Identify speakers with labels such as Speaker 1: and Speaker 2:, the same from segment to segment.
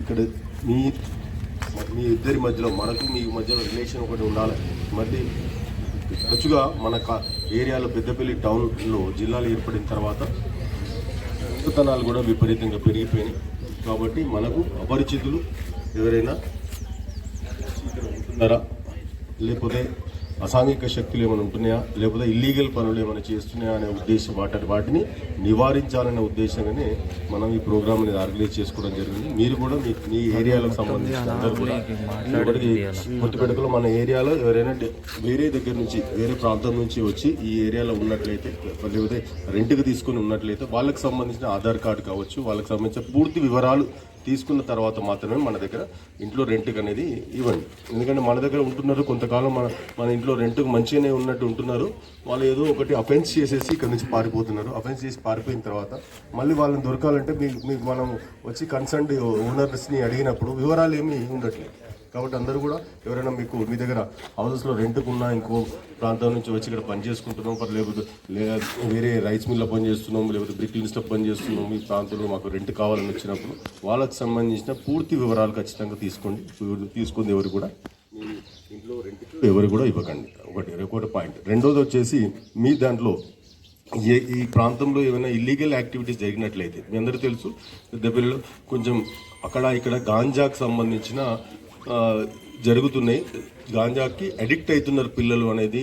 Speaker 1: ఇక్కడ మీ మీ ఇద్దరి మధ్యలో మనకు మీ మధ్యలో రిలేషన్ ఒకటి ఉండాలి. మళ్ళీ తరచుగా మన ఏరియాలో పెద్దపల్లి టౌన్లో జిల్లాలు ఏర్పడిన తర్వాత కొత్తనాలు కూడా విపరీతంగా పెరిగిపోయినాయి. కాబట్టి మనకు అపరిచితులు ఎవరైనా ఉంటున్నారా? లేకపోతే అసాంఘిక శక్తులు ఏమైనా ఉంటున్నాయా? లేకపోతే ఇల్లీగల్ పనులు ఏమైనా చేస్తున్నాయా అనే ఉద్దేశం వాటి వాటిని నివారించాలనే ఉద్దేశంగానే మనం ఈ ప్రోగ్రామ్ అనేది ఆర్గనైజ్ చేసుకోవడం జరిగింది. మీరు కూడా మీ మీ ఏరియాలకు సంబంధించిన అందరూ కూడా మన ఏరియాలో ఎవరైనా వేరే దగ్గర నుంచి వేరే ప్రాంతం నుంచి వచ్చి ఈ ఏరియాలో ఉన్నట్లయితే లేకపోతే రెంట్కి తీసుకుని ఉన్నట్లయితే వాళ్ళకి సంబంధించిన ఆధార్ కార్డు కావచ్చు వాళ్ళకి సంబంధించిన పూర్తి వివరాలు తీసుకున్న తర్వాత మాత్రమే మన దగ్గర ఇంట్లో రెంట్కి అనేది ఇవ్వండి. ఎందుకంటే మన దగ్గర ఉంటున్నారు కొంతకాలం మన మన ఇంట్లో రెంట్కి మంచిగానే ఉన్నట్టు ఉంటున్నారు. వాళ్ళు ఏదో ఒకటి అఫెన్స్ చేసేసి ఇక్కడ నుంచి పారిపోతున్నారు. అఫెన్స్ చేసి పారిపోయిన తర్వాత మళ్ళీ వాళ్ళని దొరకాలంటే మీకు మీకు మనం వచ్చి కన్సర్న్ ఓనర్స్ని అడిగినప్పుడు వివరాలు ఏమీ ఉండట్లేదు. కాబట్టి అందరూ కూడా ఎవరైనా మీకు మీ దగ్గర హౌసెస్లో రెంట్కున్నా ఇంకో ప్రాంతం నుంచి వచ్చి ఇక్కడ పని చేసుకుంటున్నాం పర్ లేకపోతే వేరే రైస్ మిల్లో పని చేస్తున్నాం లేకపోతే బ్రిక్ లిన్స్లో పని చేస్తున్నాం మీ ప్రాంతంలో మాకు రెంట్ కావాలని వచ్చినప్పుడు వాళ్ళకి సంబంధించిన పూర్తి వివరాలు ఖచ్చితంగా తీసుకోండి. తీసుకుంది ఎవరు కూడా? ఇంట్లో రెంట్కి ఎవరు కూడా ఇవ్వకండి. ఒకటి ఒకటి పాయింట్ రెండోది వచ్చేసి మీ దాంట్లో ఏ ఈ ప్రాంతంలో ఏమైనా ఇల్లీగల్ యాక్టివిటీస్ జరిగినట్లయితే మీ అందరూ తెలుసు పెద్దపల్లిలో కొంచెం అక్కడ ఇక్కడ గాంజాకు సంబంధించిన జరుగుతున్నాయి. గాంజాకి అడిక్ట్ అవుతున్నారు పిల్లలు అనేది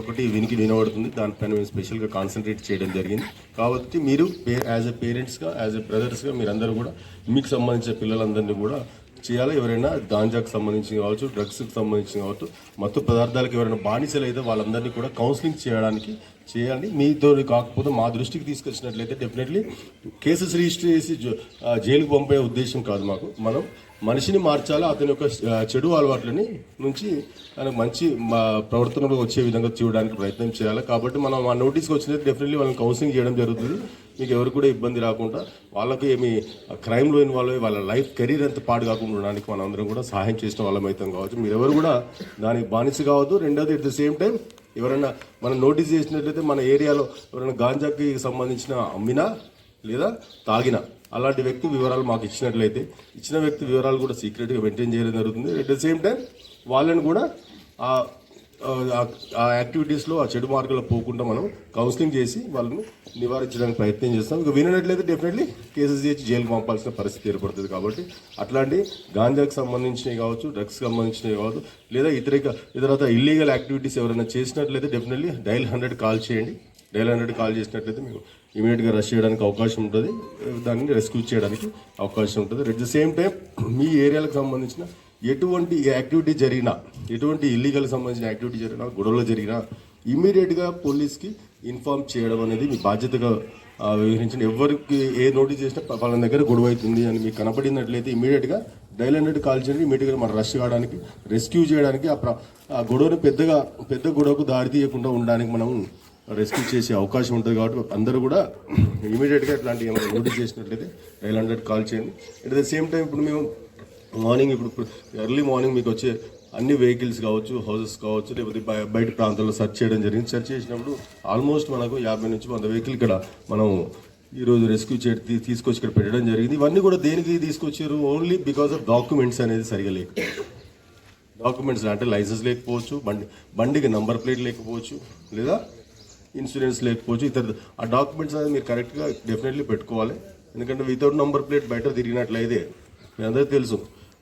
Speaker 1: ఒకటి వినికి వినబడుతుంది. దానిపైన మేము స్పెషల్గా కాన్సన్ట్రేట్ చేయడం జరిగింది. కాబట్టి మీరు యాజ్ ఎ పేరెంట్స్గా యాజ్ ఎ బ్రదర్స్గా మీరందరూ కూడా మీకు సంబంధించిన పిల్లలందరినీ కూడా చేయాలి. ఎవరైనా గాంజాకు సంబంధించి కావచ్చు డ్రగ్స్కి సంబంధించి కావచ్చు మత్తు పదార్థాలకు ఎవరైనా బానిసలు అయితే వాళ్ళందరినీ కూడా కౌన్సిలింగ్ చేయడానికి చేయాలి. మీతో కాకపోతే మా దృష్టికి తీసుకొచ్చినట్లయితే డెఫినెట్లీ కేసెస్ రిజిస్టర్ చేసి జైలుకు పంపే ఉద్దేశం కాదు మాకు. మనం మనిషిని మార్చాలి? అతని యొక్క చెడు అలవాట్లని నుంచి తనకు మంచి మా ప్రవర్తనలో వచ్చే విధంగా చూడడానికి ప్రయత్నం చేయాలి? కాబట్టి మనం ఆ నోటీస్కి వచ్చినట్టు డెఫినెట్లీ వాళ్ళని కౌన్సిలింగ్ చేయడం జరుగుతుంది. మీకు ఎవరు కూడా ఇబ్బంది రాకుండా వాళ్ళకి ఏమి క్రైమ్లో ఇన్వాల్వ్ అయ్యి వాళ్ళ లైఫ్ కెరీర్ ఎంత పాడు కాకుండా ఉండడానికి మనందరం కూడా సహాయం చేసిన వాళ్ళం అవుతాం కావచ్చు. మీరు ఎవరు కూడా దానికి బానిస కావద్దు. రెండోది ఎట్ ద సేమ్ టైం ఎవరైనా మనం నోటీస్ చేసినట్లయితే మన ఏరియాలో ఎవరైనా గాంజాకి సంబంధించిన అమ్మినా లేదా తాగిన. అలాంటి వ్యక్తి వివరాలు మాకు ఇచ్చినట్లయితే ఇచ్చిన వ్యక్తి వివరాలు కూడా సీక్రెట్గా మెయింటైన్ చేయడం జరుగుతుంది. అట్ ద సేమ్ టైం వాళ్ళని కూడా ఆ ఆ- యాక్టివిటీస్లో ఆ చెడు మార్గంలో పోకుండా మనం కౌన్సిలింగ్ చేసి వాళ్ళని నివారించడానికి ప్రయత్నం చేస్తాం. ఇక వినట్లయితే డెఫినెట్లీ కేసెస్ చేసి జైలుకి పంపాల్సిన పరిస్థితి ఏర్పడుతుంది కాబట్టి అట్లాంటి గాంజాకు సంబంధించినవి కావచ్చు డ్రగ్స్కి సంబంధించినవి కావచ్చు లేదా ఇతర ఇతరత ఇల్లీగల్ యాక్టివిటీస్ ఎవరైనా చేసినట్లయితే డెఫినెట్లీ డైల్ హండ్రెడ్ కాల్ చేయండి. డైల్ హండ్రెడ్ కాల్ చేసినట్లయితే మేము ఇమీడియట్గా రష్ చేయడానికి అవకాశం ఉంటుంది. దాన్ని రెస్క్యూ చేయడానికి అవకాశం ఉంటుంది. అట్ ద సేమ్ టైం మీ ఏరియాలకు సంబంధించిన ఎటువంటి యాక్టివిటీ జరిగినా ఎటువంటి ఇల్లీగల్ సంబంధించిన యాక్టివిటీ జరిగినా గొడవలు జరిగినా ఇమీడియట్గా పోలీస్కి ఇన్ఫార్మ్ చేయడం అనేది మీ బాధ్యతగా వివరించండి ఎవరికి ఏ నోటీస్ చేసినా వాళ్ళ దగ్గర గొడవ అవుతుంది అని మీకు కనపడినట్లయితే ఇమీడియట్గా డైల్ హండ్రెడ్ కాల్ చేయండి. ఇమీడియట్గా మనం రష్ కావడానికి రెస్క్యూ చేయడానికి ఆ ప్ర ఆ గొడవను పెద్దగా పెద్ద గొడవకు దారి తీయకుండా ఉండడానికి మనం రెస్క్యూ చేసే అవకాశం ఉంటుంది కాబట్టి అందరూ కూడా ఇమీడియట్గా ఇట్లాంటి ఏమైనా నోటీస్ చేసినట్లయితే నైన్ హండ్రెడ్ కాల్ చేయండి. అట్ ద సేమ్ టైం ఇప్పుడు మేము మార్నింగ్ ఇప్పుడు ఎర్లీ మార్నింగ్ మీకు వచ్చే అన్ని వెహికల్స్ కావచ్చు హౌసెస్ కావచ్చు లేకపోతే బయట ప్రాంతాల్లో సెర్చ్ చేయడం జరిగింది. సెర్చ్ చేసినప్పుడు ఆల్మోస్ట్ మనకు యాభై నుంచి వంద వెహికల్ ఇక్కడ మనం ఈరోజు రెస్క్యూ చే తీసుకొచ్చి ఇక్కడ పెట్టడం జరిగింది. ఇవన్నీ కూడా దేనికి తీసుకొచ్చారు? ఓన్లీ బికాస్ ఆఫ్ డాక్యుమెంట్స్ అనేది సరిగా లేక డాక్యుమెంట్స్ అంటే లైసెన్స్ లేకపోవచ్చు బండి బండికి నంబర్ ప్లేట్ లేకపోవచ్చు లేదా ఇన్సూరెన్స్ లేకపోవచ్చు ఇతర ఆ డాక్యుమెంట్స్ అనేది మీరు కరెక్ట్గా డెఫినెట్లీ పెట్టుకోవాలి. ఎందుకంటే వితౌట్ నంబర్ ప్లేట్ బయట తిరిగినట్లయితే మీ అందరికీ తెలుసు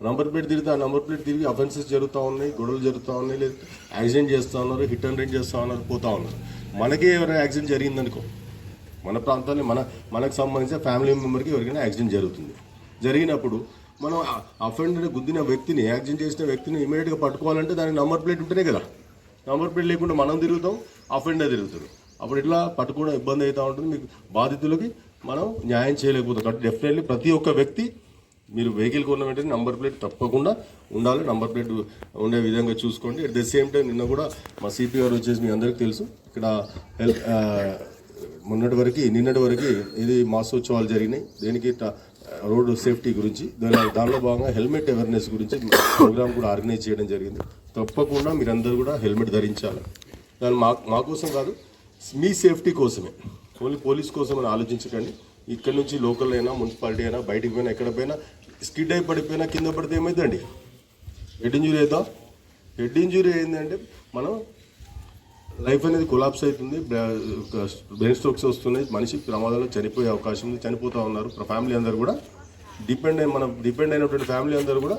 Speaker 1: నంబర్ ప్లేట్ తిరిగితే ఆ నంబర్ ప్లేట్ తిరిగి అఫెన్సెస్ జరుగుతూ ఉన్నాయి గొడవలు జరుగుతూ ఉన్నాయి లేదా యాక్సిడెంట్ చేస్తూ ఉన్నారు హిట్ అండ్ రన్ చేస్తూ ఉన్నారు పోతూ ఉన్నారు. మనకే ఎవరైనా యాక్సిడెంట్ జరిగిందనుకో మన ప్రాంతాల్లో మన మనకు సంబంధించిన ఫ్యామిలీ మెంబర్కి ఎవరికైనా యాక్సిడెంట్ జరుగుతుంది. జరిగినప్పుడు మనం అఫెండ్ గుద్దిన వ్యక్తిని యాక్సిడెంట్ చేసిన వ్యక్తిని ఇమీడియట్గా పట్టుకోవాలంటే దానికి నంబర్ ప్లేట్ ఉంటేనే కదా. నంబర్ ప్లేట్ లేకుండా మనం తిరుగుతాం అఫెండర్ తిరుగుతారు అప్పుడు ఇట్లా పట్టుకోవడం ఇబ్బంది అవుతూ ఉంటుంది. మీకు బాధితులకి మనం న్యాయం చేయలేకపోతాం. కాబట్టి డెఫినెట్లీ ప్రతి ఒక్క వ్యక్తి మీరు వెహికల్ కొన్న వెంటనే నంబర్ ప్లేట్ తప్పకుండా ఉండాలి. నంబర్ ప్లేట్ ఉండే విధంగా చూసుకోండి. అట్ ద సేమ్ టైం నిన్న కూడా మా సిపి గారు వచ్చేసి మీ అందరికీ తెలుసు. ఇక్కడ హెల్త్ మొన్నటి వరకు నిన్నటి వరకు ఇది మాసోత్సవాలు జరిగినాయి. దేనికి ట- రోడ్డు సేఫ్టీ గురించి దానిలో భాగంగా హెల్మెట్ అవేర్నెస్ గురించి ప్రోగ్రామ్ కూడా ఆర్గనైజ్ చేయడం జరిగింది. తప్పకుండా మీరందరూ కూడా హెల్మెట్ ధరించాలి. దాని మా మా కోసం కాదు మీ సేఫ్టీ కోసమే. ఓన్లీ పోలీస్ కోసం అని ఆలోచించకండి. ఇక్కడ నుంచి లోకల్ అయినా మున్సిపాలిటీ అయినా బయటికి పోయినా ఎక్కడ పోయినా స్కిడ్ అయి పడిపోయినా కింద పడితే ఏమైందండి? హెడ్ ఇంజురీ అవుతా హెడ్ ఇంజురీ అయిందంటే మనం లైఫ్ అనేది కొలాప్స్ అవుతుంది. బ్రెయిన్ స్ట్రోక్స్ వస్తున్నాయి. మనిషి ప్రమాదంలో చనిపోయే అవకాశం ఉంది. చనిపోతూ ఉన్నారు. ఫ్యామిలీ అందరూ కూడా డిపెండ్ అయి మనం డిపెండ్ అయినటువంటి ఫ్యామిలీ అందరూ కూడా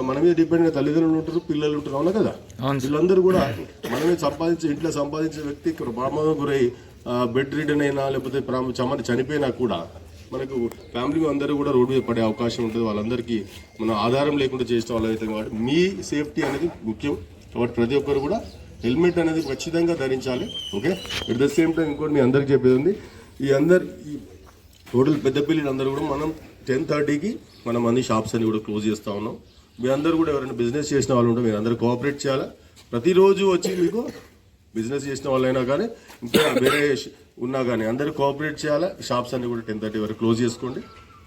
Speaker 1: మన- మీద డిపెండ్ అయిన తల్లిదండ్రులు ఉంటారు పిల్లలు ఉంటారు. అవునా కదా? వీళ్ళందరూ కూడా మనమే సంపాదించే ఇంట్లో సంపాదించే వ్యక్తి ప్రమాదం గురై బెడ్ రిటర్న్ అయినా లేకపోతే చమట చనిపోయినా కూడా మనకు ఫ్యామిలీ అందరూ కూడా రోడ్డు మీద పడే అవకాశం ఉంటుంది. వాళ్ళందరికీ మన ఆధారం లేకుండా చేసిన వాళ్ళు అవుతాం కాబట్టి మీ సేఫ్టీ అనేది ముఖ్యం. కాబట్టి ప్రతి ఒక్కరు కూడా హెల్మెట్ అనేది ఖచ్చితంగా ధరించాలి okay? At the same time ఇంకోటి మీ అందరికి చెప్పేది ఉంది. ఈ అందరు ఈ టోటల్ పిల్లలు అందరూ కూడా మనం టెన్ థర్టీకి మనం అన్ని షాప్స్ అన్ని కూడా క్లోజ్ చేస్తూ ఉన్నాం. మీ అందరూ కూడా ఎవరైనా బిజినెస్ చేసిన వాళ్ళు ఉంటే మీరు అందరూ కోఆపరేట్ చేయాలా? ప్రతిరోజు వచ్చి మీకు బిజినెస్ చేసిన వాళ్ళైనా కానీ ఇంకా వేరే ఉన్నా కానీ అందరూ కోఆపరేట్ చేయాలా? షాప్స్ అన్ని కూడా టెన్ థర్టీ వరకు క్లోజ్ చేసుకోండి.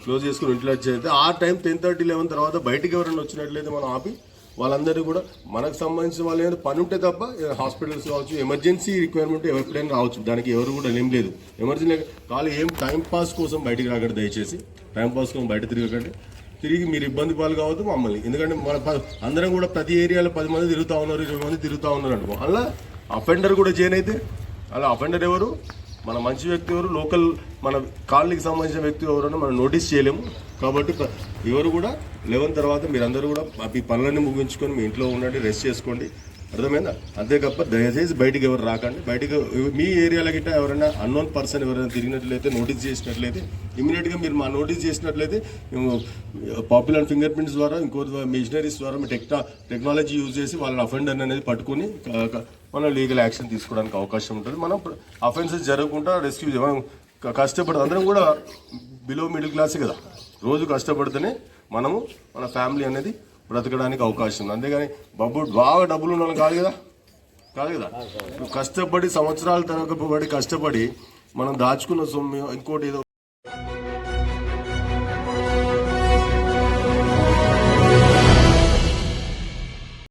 Speaker 1: క్లోజ్ చేసుకుని ఇంట్లో వచ్చేది. ఆ టైం టెన్ థర్టీ లెవెన్ తర్వాత బయటకు ఎవరైనా వచ్చినట్లయితే మనం ఆపి వాళ్ళందరూ కూడా మనకు సంబంధించిన వాళ్ళు ఏదైనా పని ఉంటే తప్ప హాస్పిటల్స్ కావచ్చు ఎమర్జెన్సీ రిక్వైర్మెంట్ ఎప్పుడైనా రావచ్చు. దానికి ఎవరు కూడా ఏం లేదు. ఎమర్జెన్సీ కాలు ఏం టైం పాస్ కోసం బయటికి రాకండి దయచేసి. టైం పాస్ కోసం బయట తిరగకండి. తిరిగి మీరు ఇబ్బంది పాలు కావద్దు మమ్మల్ని. ఎందుకంటే మన ప- అందరం కూడా ప్రతి ఏరియాలో పది మంది తిరుగుతూ ఉన్నారు ఇరవై మంది తిరుగుతూ ఉన్నారు అనుకో అలా అఫెండర్ కూడా జైన్ అయితే అలా అఫెండర్ ఎవరు? మన మంచి వ్యక్తి ఎవరు? లోకల్ మన కాలనీకి సంబంధించిన వ్యక్తి ఎవరైనా మనం నోటీస్ చేయలేము. కాబట్టి ఎవరు కూడా లెవెన్ తర్వాత మీరందరూ కూడా మీ పనులన్నీ ముగించుకొని మీ ఇంట్లో ఉండండి రెస్ట్ చేసుకోండి. అర్థమైందా? అంతే తప్ప దయచేసి బయటకు ఎవరు రాకండి. బయటకు మీ ఏరియాలో గిట్ట ఎవరైనా అన్నోన్ పర్సన్ ఎవరైనా తిరిగినట్లయితే నోటీస్ చేసినట్లయితే ఇమీడియట్గా మీరు మా నోటీస్ చేసినట్లయితే మేము పాపులర్ ఫింగర్ ప్రింట్స్ ద్వారా ఇంకో మిషనరీస్ ద్వారా మీ టెక్నా టెక్నాలజీ యూజ్ చేసి వాళ్ళ అఫెండర్ అనేది పట్టుకొని మనం లీగల్ యాక్షన్ తీసుకోవడానికి అవకాశం ఉంటుంది. మనం అఫెన్సెస్ జరగకుండా రెస్క్యూ మనం కష్టపడి అందరం కూడా బిలో మిడిల్ క్లాసే కదా. రోజు కష్టపడితేనే మనము మన ఫ్యామిలీ అనేది బ్రతకడానికి అవకాశం ఉంది. అంతేగాని బాబు బాగా డబ్బులు ఉన్న కాదు కదా? కాదు కదా? నువ్వు కష్టపడి సంవత్సరాల తరగబడి కష్టపడి మనం దాచుకున్న సొమ్ము ఇంకోటి ఏదో